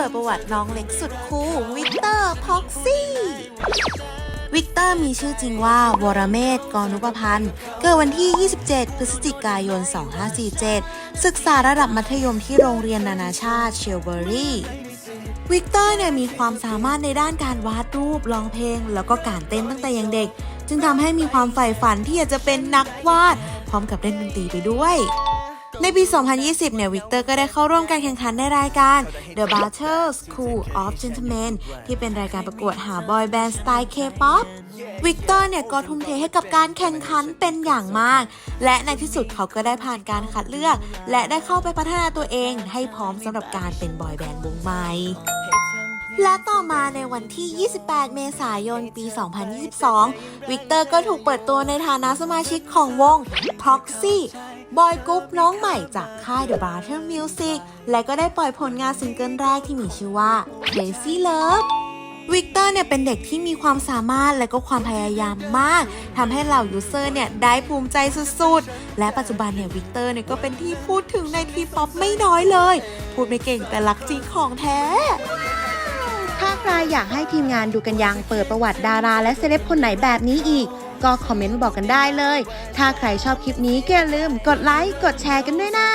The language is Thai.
ปิดประวัติน้องเล็กสุดคูลวิกเตอร์พ็อกซี่วิกเตอร์มีชื่อจริงว่าวรเมธกรนุปพันธ์ เกิดวันที่ 27 พฤศจิกายน 2547 ศึกษาระดับมัธยมที่โรงเรียนนานาชาติเชลเบอรี่วิกเตอร์เนี่ยมีความสามารถในด้านการวาดรูปร้องเพลง แล้วก็การเต้นตั้งแต่ยังเด็ก จึงทำให้มีความใฝ่ฝันที่อยากจะเป็นนักวาด พร้อมกับเล่นดนตรีไปด้วย ในปี 2020 เนี่ย วิกเตอร์ก็ได้เข้าร่วมการแข่งขันในรายการ The Battle School of Gentlemen ที่เป็นรายการประกวดหาบอยแบนด์สไตล์ K-POP วิกเตอร์เนี่ยก็ทุ่มเทให้กับการแข่งขันเป็นอย่างมาก และในที่สุดเขาก็ได้ผ่านการคัดเลือก และได้เข้าไปพัฒนาตัวเองให้พร้อมสำหรับการเป็นบอยแบนด์วงใหม่และต่อมาในวันที่ 28 เมษายน ปี 2022 วิกเตอร์ก็ถูกเปิดตัวในฐานะสมาชิกของวง Proxy บอยกรุ๊ปน้องใหม่จากค่าย The Butter Music และก็ได้ปล่อยผลงานซิงเกิลแรกที่มีชื่อว่า Crazy Love วิกเตอร์เนี่ยเป็นเด็กที่มีความสามารถและก็ความพยายามมากทำให้เหล่ายูเซอร์เนี่ยได้ภูมิใจสุดๆ และปัจจุบันเนี่ยวิกเตอร์เนี่ยก็เป็นที่พูดถึงในทีป๊อปไม่น้อยเลย พูดไม่เก่งแต่รักจริงของแท้ ถ้าใครอยากให้ทีมงานดูกันยังเปิดประวัติดาราและเซเลบคนไหนแบบนี้อีก ก็คอมเมนต์บอกกันได้เลย ถ้าใครชอบคลิปนี้ก็อย่าลืมกดไลค์ กดแชร์กันด้วยนะ